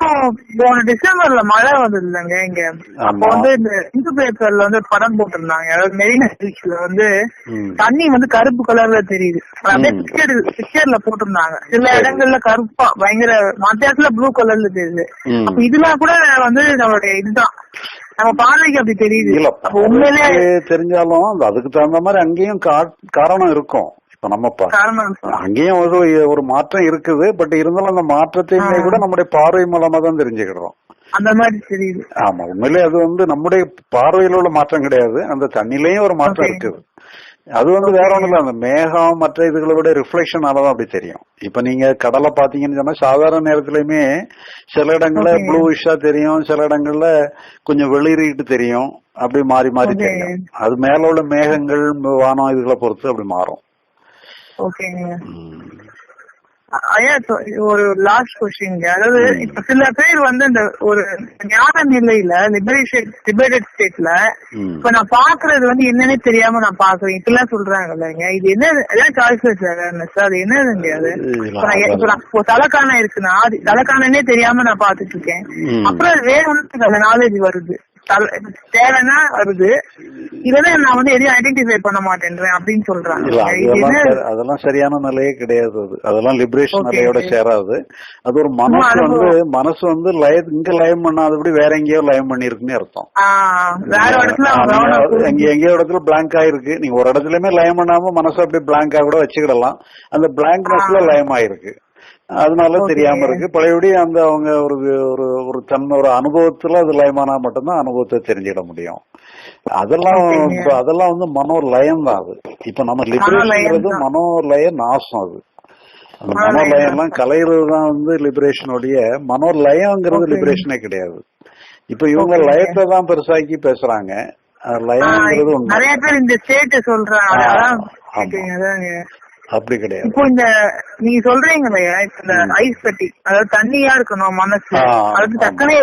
இப்போ போன டிசம்பர்ல மழை வந்தது இல்லைங்க இங்க அப்போ. வந்து இந்த இந்து பேப்பர்ல வந்து ஒரு படம் போட்டிருந்தாங்க அதாவது மெரினா பீச்ல வந்து. தண்ணி வந்து கருப்பு கலர்ல தெரியுது அப்படியே. பிக்சர் பிக்சர்ல போட்டிருந்தாங்க சில. இடங்கள்ல கருப்பா பயங்கர மத்த இடத்துல ப்ளூ கலர்ல தெரியுது. அப்ப இதெல்லாம் கூட வந்து நம்மளுடைய இதுதான் நம்ம பார்வைக்கு அப்படி தெரியுது உண்மையிலே தெரிஞ்சாலும் அது அதுக்கு தகுந்த மாதிரி அங்கேயும் காரணம் இருக்கும் இப்ப நம்ம. அங்கேயும் ஒரு ஒரு மாற்றம் இருக்குது. பட் இருந்தாலும் அந்த மாற்றத்தையுமே. கூட நம்முடைய பார்வை மூலமா தான் தெரிஞ்சுக்கிறோம். அந்த மாதிரி தெரியுது. ஆமா உண்மையிலே அது வந்து நம்முடைய பார்வையில உள்ள மாற்றம் கிடையாது. அந்த தண்ணிலையும் ஒரு மாற்றம். இருக்குது. அது வந்து வேற ஒண்ணும் இல்ல. அந்த மேகம் மற்ற இதுகளை விட ரிஃப்ளெக்ஷனாலதான் அப்படி தெரியும். இப்ப நீங்க கடலை பாத்தீங்கன்னு சொன்னா சாதாரண நேரத்திலயுமே சில இடங்கள்ல. ப்ளூஷா தெரியும். சில இடங்கள்ல கொஞ்சம் வெளிரிட்டு தெரியும். அப்படி மாறி மாறி. தெரியும். அது மேல உள்ள மேகங்கள் வானம் இதுகளை பொறுத்து அப்படி மாறும். ஓகேங்க ஐயா இப்போ ஒரு லாஸ்ட் கொஸ்டின் அதாவது இப்ப சில பேர் வந்து இந்த ஒரு ஞான நிலையில லிபரேஷன் லிபரேட்டட் ஸ்டேட்ல. இப்ப நான் பாக்குறது வந்து என்னன்னே தெரியாம நான் பாக்குறேன். இப்பெல்லாம் சொல்றாங்க இல்லைங்க. இது என்ன அதான் சாய்ஸ்லெஸ் அவேர்னஸ் அது என்னதுங்க அது? இப்ப நான் தலைக்கான இருக்குன்னா அது தலைக்கானே தெரியாம நான் பாத்துட்டு இருக்கேன். ம். அப்புறம் வேற ஒன்று அந்த நாலேஜ் வருது. தேவைன்னா வருது. இதெல்லாம் நான் வந்து எதையும் ஐடென்டிஃபை பண்ண மாட்டேன்றேன் அப்படின்னு சொல்றாங்க. அதெல்லாம் சரியான நிலையே கிடையாது அது. அதெல்லாம் லிபரேஷன் நிலையோட. சேராது. அது ஒரு மனசு. வந்து மனசு வந்து லய இங்க லயம் பண்ணாதபடி வேற எங்கேயோ லயம் பண்ணிருக்குன்னு அர்த்தம். வேற இடத்துல எங்க எங்கேயோ இடத்துல பிளாங்க் ஆயிருக்கு. நீங்க ஒரு இடத்துலயுமே லயம் பண்ணாம மனசு அப்படியே பிளாங்கா கூட வச்சுக்கிடலாம். அந்த பிளாங்க்னஸ்ல லயம் ஆயிருக்கு அதனால. தெரியாம இருக்கு பழையபடி அந்த அவங்க ஒரு ஒரு ஒரு ஒரு அனுபவத்துல அது லயமானா மட்டும்தான் அனுபவத்தை தெரிஞ்சுக்கிட முடியும் அதெல்லாம் அதெல்லாம் வந்து மனோலயம் தான் அது இப்ப நம்ம லிபரேஷன்ங்கிறது. மனோலய நாசம் அது அந்த மனோலய மனோலயம் எல்லாம். கலையிறது தான் வந்து லிபரேஷனுடைய மனோலயங்கிறது Okay. லிபரேஷனே கிடையாது இப்ப இவங்க. லயத்தை தான் பெருசாக்கி பேசுறாங்க உண்மை நிறைய பேர் இந்த ஸ்டேட் சொல்றாங்க அப்படி கிடையாது. இப்போ இந்த நீங்க சொல்றீங்க இப்ப இந்த. ஐஸ் கட்டி அதாவது தண்ணியா இருக்கணும் மனசு. ஆ, அது ஆமா. டக்குனே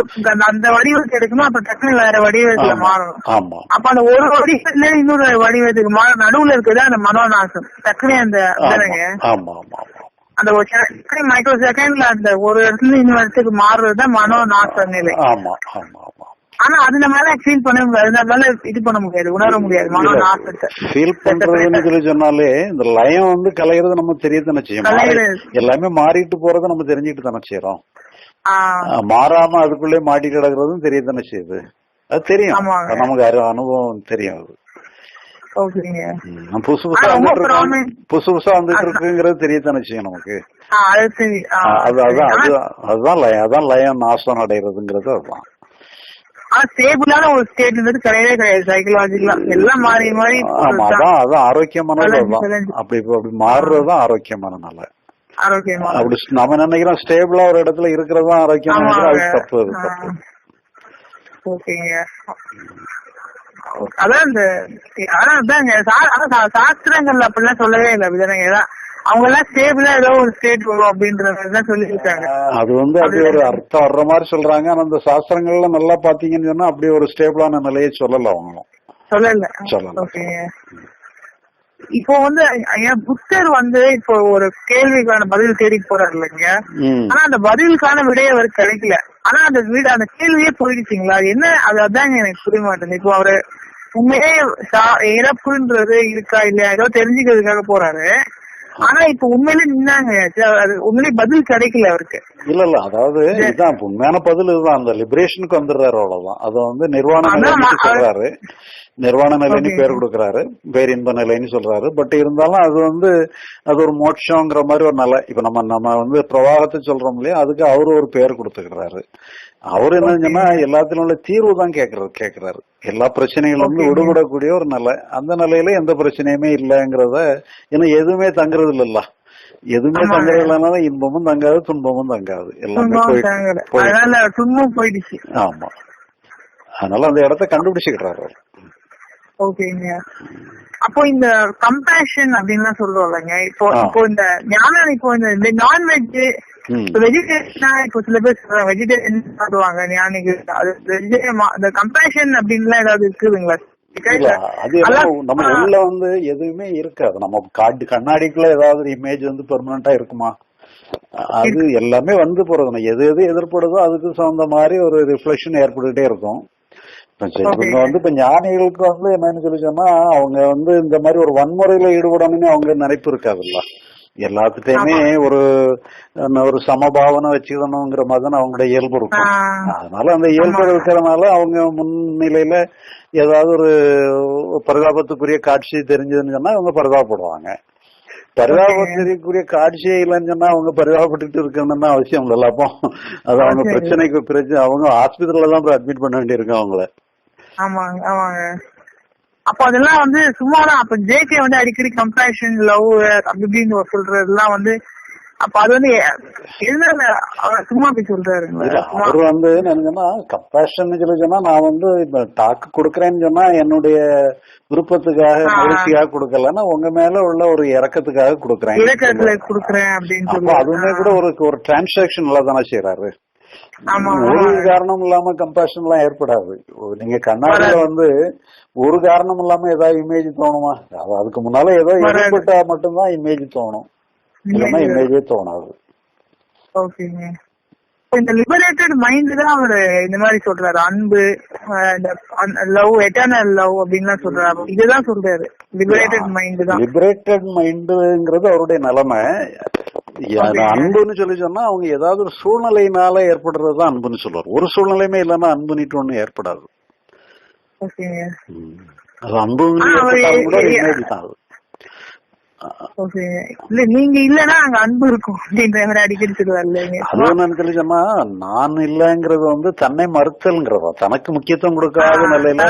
அந்த- வடிவத்துக்கு எடுக்கணும் அப்ப டக்குனு வேற வடிவத்துல மாறணும். அப்ப அந்த ஒரு வடிவத்துல இன்னொரு வடிவத்துக்கு மாற நடுவுல இருக்கிறது அந்த மனோநாசம். டக்குனே அந்த அந்த ஒரு மைக்ரோ செகண்ட்ல அந்த ஒரு இடத்துல இன்னொரு இடத்துக்கு மாறுறதுதான் மனோநாச நிலை. ஆமா ஆமா ஆமா. ஆனா அது நம்மளால ஃபீல் பண்ண முடியாது. நம்மளால இது பண்ண முடியாது. உணர முடியாது. மனோநாசத்தை ஃபீல் பண்றதுன்னு சொல்லி சொன்னாலே இந்த லயம் வந்து கலையிறது நம்ம தெரியத்தானே செய்யும். எல்லாமே மாறிட்டு போறதை நம்ம தெரிஞ்சுக்கிட்டு தானே செய்யறோம் மாறாம அதுக்குள்ளே மாட்டி கிடக்குறதும் தெரியத்தானே செய்யுது. அது தெரியும். நமக்கு அனுபவம் தெரியும் அது. புதுசு புதுசா வந்துட்டு. புதுசு புதுசா வந்துட்டு இருக்குங்கிறது தெரியத்தானே செய்யும் நமக்கு. அது சரி. ஆஹ் ஆஹ் அது சரி. அதான் ஆனா- அது அதுதான் லயம். அதான் லயம் நாசம் அடைகிறதுங்கிறது அதுதான். ஆனா ஸ்டேபிளான ஒரு ஸ்டேட்ன்றது கிடையவே கிடையாது. சைக்கலாஜிக்கலா எல்லாம் மாறி மாறி. அதான் அதான் கலைஞ்சு. அப்படி அப்படி மாறுறதுதான் ஆரோக்கியமான நிலை. ஆரோக்கியமா அப்படி நம்ம நினைக்கிறோம் ஸ்டேபிளா ஒரு இடத்துல இருக்கிறது தான் ஆரோக்கியமான. தப்பு. தப்பு. ஓகேங்க. அதான் இந்த ஆனா அதாங்க சாஸ்திரங்கள்ல அப்படிலாம் சொல்லவே இல்லை. அப்படிதானங்க. ஏதா- அவங்க எல்லாம் ஸ்டேபிளா ஏதோ ஒரு ஸ்டேட் வரும் அப்படின்ற மாதிரி தான் சொல்லியிருக்காங்க. அது வந்து அப்படி ஒரு அர்த்தம் வர்ற மாதிரி சொல்றாங்க. ஆனா அந்த சாஸ்திரங்கள்ல நல்லா பாத்தீங்கன்னு சொன்னா அப்படி ஒரு ஸ்டேபிளான நிலையை சொல்லல அவங்களும். சொல்லல. சொல்லல. இப்போ வந்து ஐயா புத்தர் வந்து இப்போ ஒரு கேள்விக்கான பதில் தேடி போறாரு இல்லைங்க. ஆனா அந்த பதிலுக்கான விடையே அவருக்கு கிடைக்கல. ஆனா அந்த வீடு அந்த கேள்வியே போயிடுச்சுங்களா? என்ன அது அதாங்க எனக்கு புரிய மாட்டேங்குது. இப்போ அவரு உண்மையே இறப்புன்றது இருக்கா இல்லையா? ஏதோ தெரிஞ்சுக்கிறதுக்காக போறாரு. ஆனா இப்ப உண்மையிலே நின்னாங்க. உண்மையிலே பதில் கிடைக்கல அவருக்கு. இல்ல இல்ல அதாவது இதுதான் உண்மையான பதில் இதுதான். அந்த லிபரேஷனுக்கு வந்துடுறாரு அவ்வளவுதான். அதை வந்து நிர்வாண நிலைன்னு சொல்றாரு. நிர்வாண நிலைன்னு. பேர் கொடுக்கறாரு. பேரின்ப நிலைன்னு சொல்றாரு. பட் இருந்தாலும் அது வந்து அது ஒரு மோட்சங்கிற மாதிரி ஒரு நிலை. இப்ப நம்ம நம்ம வந்து பிரவாகத்தை சொல்றோம் இல்லையா? அதுக்கு அவரு ஒரு பேர் கொடுத்துக்கிறாரு. அவரு என்ன சொன்னா எல்லாத்திலும் உள்ள தீர்வு தான் கேக்குறாரு கேக்குறாரு எல்லா பிரச்சனைகளும் வந்து. விடுபடக்கூடிய ஒரு நிலை அந்த நிலையில எந்த பிரச்சனையுமே இல்லைங்கிறத ஏன்னா எதுவுமே தங்குறது இல்லல்ல எதுவுமே. தங்குறது இல்லைனால இன்பமும் தங்காது துன்பமும் தங்காது எல்லாமே துன்பம் போயிடுச்சு ஆமா அதனால அந்த இடத்த கண்டுபிடிச்சுக்கிறாரு. ஓகேங்க அப்போ இந்த கம்பேஷன் அப்படின்னு சொல்றோம் இல்லைங்க இப்போ. இப்போ இந்த ஞானம் இப்போ இந்த நான்வெஜ். வெஜிடேரியனா இப்போ சில பேர் வெஜிடேரியன் சாப்பிடுவாங்க ஞானிகள் அது கம்பேஷன் அப்படின்லாம் ஏதாவது இருக்குதுங்களா? அது நம்ம உள்ள வந்து எதுவுமே இருக்காது. நம்ம காட்டு கண்ணாடிக்குள்ள ஏதாவது இமேஜ் வந்து பெர்மனண்டா இருக்குமா? அது எல்லாமே வந்து போறது எது எது எதிர்ப்படுதோ அதுக்கு தகுந்த மாதிரி ஒரு ரிஃப்ளெக்ஷன் ஏற்பட்டுட்டே இருக்கும். இவங்க வந்து இப்ப ஞானிகளுக்கு வந்து என்னன்னு சொல்லி சொன்னா அவங்க வந்து இந்த மாதிரி ஒரு வன்முறையில ஈடுபடணும்னு அவங்க நினைப்பு இருக்காதுல்ல. எல்லாத்துட்டையுமே ஒரு ஒரு சமபாவனை வச்சுக்கணுங்கிற மாதிரி தான் அவங்களுடைய இயல்பு இருக்கும். அதனால அந்த இயல்பு இருக்கிறதுனால அவங்க முன்னிலையில ஏதாவது ஒரு பரிதாபத்துக்குரிய காட்சி தெரிஞ்சதுன்னு சொன்னா அவங்க பரிதாபப்படுவாங்க. பரிதாபத்துக்குரிய காட்சியே இல்லைன்னு சொன்னா அவங்க பரிதாபப்பட்டுட்டு இருக்கணும்னு அவசியம் இல்லைல்ல அப்போ அது அவங்க. பிரச்சனைக்கு பிரச்சனை அவங்க ஹாஸ்பிட்டல்ல தான் அட்மிட் பண்ண வேண்டியிருக்கு அவங்கள. அப்ப அதெல்லாம் வந்து சும்மாதான். அப்ப ஜேகே வந்து அடிக்கடி கம்பேஷன் லவ் அப்படி இப்படின்னு சொல்றதெல்லாம் வந்து அப்ப அது வந்து சும்மா போய் சொல்றாருங்களா. சும்மா அவர் வந்து என்னன்னா கம்பேஷன் சொன்னா நான் வந்து இப்ப டாக்கு கொடுக்கறேன்னு சொன்னா என்னுடைய விருப்பத்துக்காக. மகிழ்ச்சிக்காக கொடுக்கலன்னா உங்க மேல உள்ள ஒரு இறக்கத்துக்காக கொடுக்கறேன். இலக்கத்துல குடுக்கறேன் அப்படின்னு அதுவுமே கூட ஒரு ஒரு டிரான்சாக்ஷன்ல தானே செய்யறாரு ஒரு. காரணம் இல்லாம கம்பேஷன் எல்லாம் ஏற்படாது. நீங்க கண்ணாடியில வந்து ஒரு காரணம் இல்லாம ஏதாவது இமேஜ் தோணுமா? அது அதுக்கு முன்னால ஏதோ. ஏற்பட்டா மட்டும்தான் இமேஜ் தோணும். இல்லைன்னா இமேஜே தோணாது. இந்த லிபரேட்டட் மைண்ட் தான் அவரு இந்த மாதிரி சொல்றாரு. அன்பு லவ் எட்டர்னல் லவ் அப்படின்லாம் சொல்றாரு. இதுதான் சொல்றாரு. லிபரேட்டட் மைண்ட் தான். லிபரேட்டட் மைண்டுங்கிறது அவருடைய நிலைமை. அன்புன்னு சொல்லி சொன்னா அவங்க ஏதாவது ஒரு சூழ்நிலையினால ஏற்படுறது தான் அன்புன்னு சொல்லுவார். ஒரு சூழ்நிலையுமே இல்லைன்னா அன்புனிட்டு ஒண்ணு ஏற்படாது. அது அன்புன்னு இல்ல நீங்க இல்லன்னா அங்க அன்பு இருக்கும் அப்படின்ற அடிக்கடி சொல்லுவார் சொன்னா நான் இல்லங்கிறது வந்து தன்னை மறுத்தல்ங்கிறதா. தனக்கு முக்கியத்துவம் கொடுக்காத நிலையில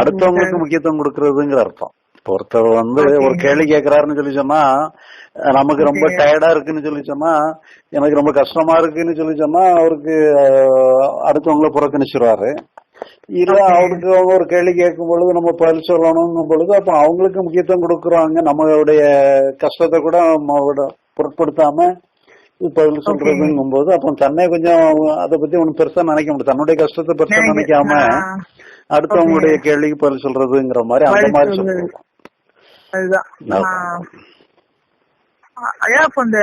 அடுத்தவங்களுக்கு முக்கியத்துவம் கொடுக்கறதுங்கிற அர்த்தம். ஒருத்தர் வந்து. ஒரு கேள்வி கேக்குறாருன்னு சொல்லி சொன்னா நமக்கு ரொம்ப. டயர்டா இருக்குன்னு சொல்லி சொன்னா எனக்கு ரொம்ப கஷ்டமா இருக்குன்னு சொல்லி சொன்னா அவருக்கு அடுத்தவங்கள புறக்கணிச்சிருவாரு இல்ல. அவருக்கு அவங்க ஒரு கேள்வி கேட்கும் பொழுது நம்ம பதில் சொல்லணுங்கும் பொழுது அப்ப அவங்களுக்கு முக்கியத்துவம் கொடுக்கறாங்க நம்மளுடைய கஷ்டத்தை கூட பொருட்படுத்தாம பதில் சொல்றதுங்கும் போது அப்ப தன்னை கொஞ்சம் அதை பத்தி ஒண்ணும் பெருசா நினைக்க முடியும் தன்னுடைய கஷ்டத்தை பெருசா நினைக்காம அடுத்தவங்களுடைய கேள்விக்கு பதில் சொல்றதுங்கிற மாதிரி அந்த மாதிரி சொல்றது. அதுதான். ஐயா இப்ப இந்த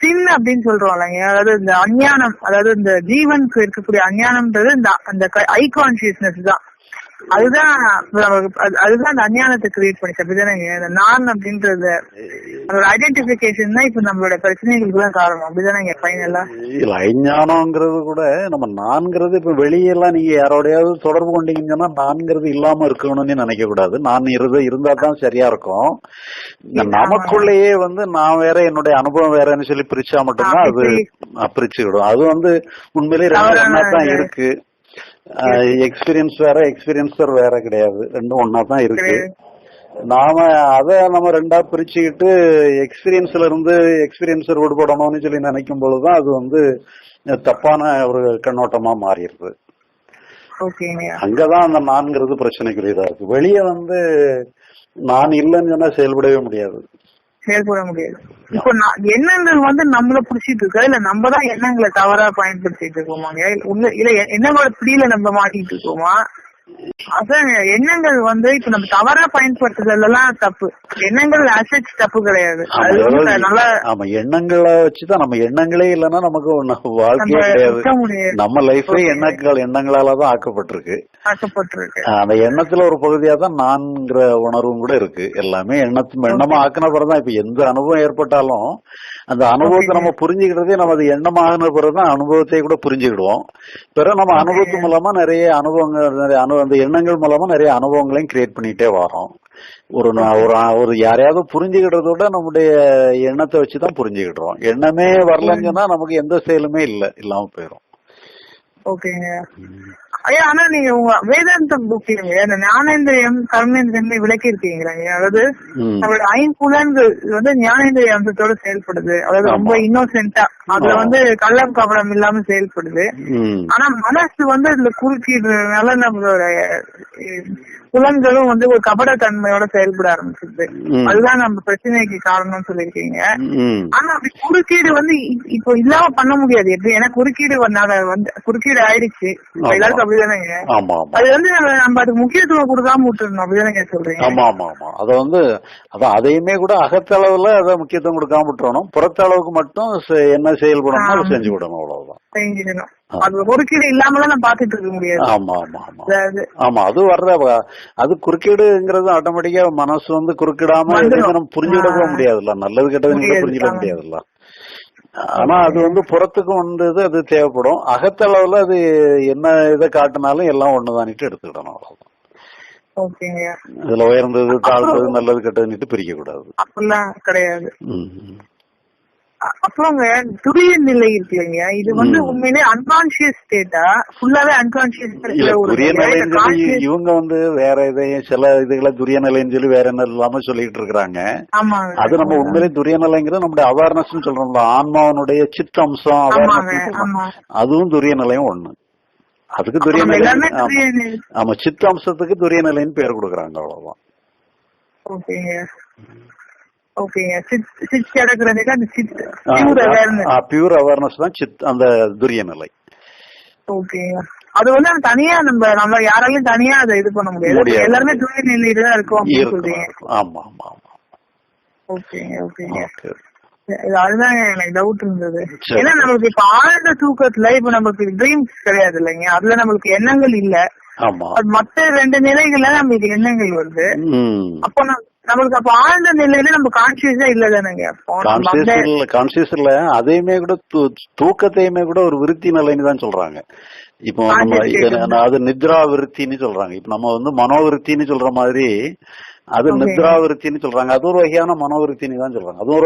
சின் அப்படின்னு சொல்றோம்லங்க அதாவது இந்த அஞ்ஞானம் அதாவது இந்த ஜீவனுக்கு இருக்கக்கூடிய அஞ்ஞானம்ன்றது இந்த அந்த ஐ கான்சியஸ்னஸ் தான். அதுதான் அதுதான் அஞ்ஞானத்தை கிரியேட் பண்ணிச்சு அப்படிதானேங்க நான் அப்படின்றது அதோட ஐடென்டிபிகேஷன் தான் இப்ப நம்மளோட பிரச்சனைகளுக்கு தான் காரணம் அப்படிதானேங்க ஃபைனலா இல்ல அஞ்ஞானம்ங்கிறது கூட நம்ம நான்கிறது இப்ப வெளியெல்லாம் நீங்க யாரோடையாவது தொடர்பு கொண்டீங்கன்னு நான்கிறது இல்லாம இருக்கணும்னு நினைக்க கூடாது நான் இருந்து இருந்தா தான் சரியா இருக்கும். நமக்குள்ளேயே வந்து நான் வேற என்னுடைய அனுபவம் வேறன்னு சொல்லி பிரிச்சா மட்டும்தான் அது பிரிச்சுக்கிடும். அது வந்து உண்மையிலேயே ரெண்டு தான். இருக்கு. எக்ஸ்பீரியன்ஸ் வேற எக்ஸ்பீரியன்சர் வேற கிடையாது. ரெண்டும் ஒன்னா தான் இருக்கு. நாம அத நம்ம ரெண்டா பிரிச்சுக்கிட்டு எக்ஸ்பீரியன்ஸ்ல இருந்து எக்ஸ்பீரியன்ஸர் விடுபடணும்னு சொல்லி நினைக்கும் பொழுதுதான் அது வந்து தப்பான ஒரு கண்ணோட்டமா மாறிடுது. அங்கதான் அந்த நான்கிறது பிரச்சனைக்குரியதா இருக்கு. வெளியே வந்து நான் இல்லைன்னு சொன்னா செயல்படவே முடியாது. செயல்பட முடியாது. இப்போ எண்ணங்கள் வந்து நம்மள புடிச்சிட்டு இருக்கா? இல்ல நம்ம தான் எண்ணங்களை தவறா பயன்படுத்திட்டு இருக்கோமாங்க இல்ல இல்ல எண்ணங்களோட பிடியில நம்ம மாட்டிட்டு இருக்கோமா? அதான் எண்ணங்கள் வந்து இப்ப நம்ம தவறா பயன்படுத்துறதுலாம் தப்பு. எண்ணங்கள் அசெட்ஸ் தப்பு கிடையாது. ஆமா, எண்ணங்களை வச்சுதான் நம்ம எண்ணங்களே இல்லைன்னா நமக்கு வாழ்க்கையே கிடையாது. நம்ம லைஃபே. எண்ணங்கள் எண்ணங்களால தான் ஆக்கப்பட்டிருக்கு. ஆக்கப்பட்டிருக்கு அந்த எண்ணத்துல ஒரு பகுதியா தான் நான்கிற உணர்வும் கூட இருக்கு. எல்லாமே எண்ணத்து எண்ணமா ஆக்கின பிறகுதான் இப்ப எந்த அனுபவம் ஏற்பட்டாலும் அந்த அனுபவத்தை நம்ம புரிஞ்சுக்கிட்டதே நம்ம அது எண்ணமாகின பிறகுதான் அனுபவத்தை கூட புரிஞ்சுக்கிடுவோம். பிறகு நம்ம அனுபவத்து மூலமா நிறைய அனுபவங்கள் நிறைய அனு அந்த எண்ணங்கள் மூலமா நிறைய அனுபவங்களையும் கிரியேட் பண்ணிட்டே வரோம். ஒரு ஒரு ஒரு யாரையாவது புரிஞ்சுக்கிட்டத விட நம்முடைய எண்ணத்தை வச்சுதான் புரிஞ்சுக்கிடுறோம். எண்ணமே வரலன்னு சொன்னா நமக்கு எந்த செயலுமே இல்ல இல்லாம போயிரும். ஓகேங்க ஐயா ஆனா நீங்க உங்க வேதாந்த புக்கிங்க இந்த ஞானேந்திரியம் கர்மேந்திரியம் விளக்கி இருக்கீங்களா அதாவது. நம்மளோட ஐம்புலன்கள் இது வந்து ஞானேந்திரிய அம்சத்தோட செயல்படுது அதாவது ரொம்ப ஆமா. இன்னோசென்ட்டா அதுல. வந்து கள்ளம் கபடம் இல்லாம செயல்படுது. ஆனா மனசு வந்து இதுல குறுக்கிடுறதுனால நம்மளோட புலன்களும் வந்து ஒரு கபட தன்மையோட செயல்பட ஆரம்பிச்சிருது. அதுதான் நம்ம பிரச்சனைக்கு காரணம்னு சொல்லியிருக்கீங்க. ம். ஆனா அப்படி குறுக்கீடு வந்து இப்போ இல்லாம பண்ண முடியாது. எப்படி? ஏன்னா குறுக்கீடு வந்தால வந்து குறுக்கீடு ஆயிடுச்சு. எல்லாருக்கும் அப்படிதானேங்க அது வந்து நம்ம அதுக்கு முக்கியத்துவம் கொடுக்காம விட்டுருணும் அப்படிதானங்க சொல்றீங்க? ஆமா ஆமா ஆமா. அத வந்து அதான் அதையுமே கூட அகத்தளவுல அதை முக்கியத்துவம் கொடுக்காம விட்டுறணும். புறத்தளவுக்கு மட்டும் என்ன செயல்படணும் செஞ்சு விடணும் அவ்வளவுதான். செஞ்சிடணும் அது குறுக்கீடு இல்லாமலாம் நான் பாத்துட்டு இருக்க முடியாது. ஆமா ஆமா ஆமா. அதாவது ஆமா அது வர்ற அது குறுக்கீடுங்கிறது ஆட்டோமேட்டிக்கா மனசு வந்து குறுக்கிடாம நம்ம ஆ. முடியாதுல்ல. நல்லது கெட்டது புரிஞ்சுட. முடியாதுல்ல. ஆனா அது வந்து புறத்துக்கு வந்தது அது தேவைப்படும். அகத்தளவுல அது என்ன இதை காட்டினாலும் எல்லாம் ஒண்ணுதானிட்டு எடுத்துக்கிடணும் அவ்வளவுதான். இதுல உயர்ந்தது தாழ்ந்தது நல்லது கெட்டதுன்னுட்டு பிரிக்க கூடாது அப்படிலாம் கிடையாது. அப்புறங்க துரிய நிலை இருக்கு இல்லைங்க இது வந்து உண்மையிலே அன்கான்சியஸ் ஸ்டேட்டா ஃபுல்லாவே அன்கான்சியஸ் இவங்க வந்து வேற இதையும் சில இதுகளை துரிய நிலைன்னு சொல்லி வேற என்ன இல்லாம சொல்லிட்டு இருக்கிறாங்க. ஆமாங்க. அது நம்ம உண்மையிலே துரிய நிலைங்கிறது நம்முடைய அவேர்னஸ் சொல்றோம்ல. ஆன்மாவனுடைய சித்தம்சம் அவேர்னஸ் அதுவும் துரிய நிலையும் ஒண்ணு. அதுக்கு துரிய நம்ம நிலை எல்லாமே ஆமா. துரிய நிலை. ஆமா சித்தம்சத்துக்கு துரிய நிலைன்னு பேர் கொடுக்குறாங்க அவ்வளவுதான். பியூர் அவேர்னஸ் பியூர் அவேர்னஸ் தான் சித் அந்த துரிய நிலை அது வந்து தனியா நம்ம நம்ம யாராலையும் தனியா அதை இது பண்ண முடியாது. எல்லாருமே துரிய நிலையில தான் இருக்கும் ஆமா ஆமா ஆமா. ஓகேங்க ஓகேங்க அதுதாங்க எனக்கு டவுட் இருந்தது. ஏன்னா நம்மளுக்கு இப்ப ஆழ்ந்த தூக்கத்துல இப்ப நமக்கு ட்ரீம்ஸ் கிடையாது இல்லைங்க. அதுல நம்மளுக்கு எண்ணங்கள் இல்ல. மத்த ரெண்டு நிலைகள்ல நம்மளுக்கு எண்ணங்கள் வருது. அப்போ நம்மளுக்கு அப்ப ஆழ்ந்த நிலையில நம்ம கான்சியஸா இல்ல தானேங்க கான்சியஸ் இல்ல கான்சியஸ் இல்ல. அதையுமே கூட தூக்கத்தையுமே கூட ஒரு விருத்தி நிலைன்னு தான் சொல்றாங்க. இப்போ நம்ம. அது நித்ரா விருத்தின்னு சொல்றாங்க. இப்ப நம்ம வந்து மனோவிருத்தின்னு சொல்ற மாதிரி அது. நித்ரா விருத்தின்னு சொல்றாங்க. அது ஒரு வகையான மனோவிருத்தின்னு தான் சொல்றாங்க. அது ஒரு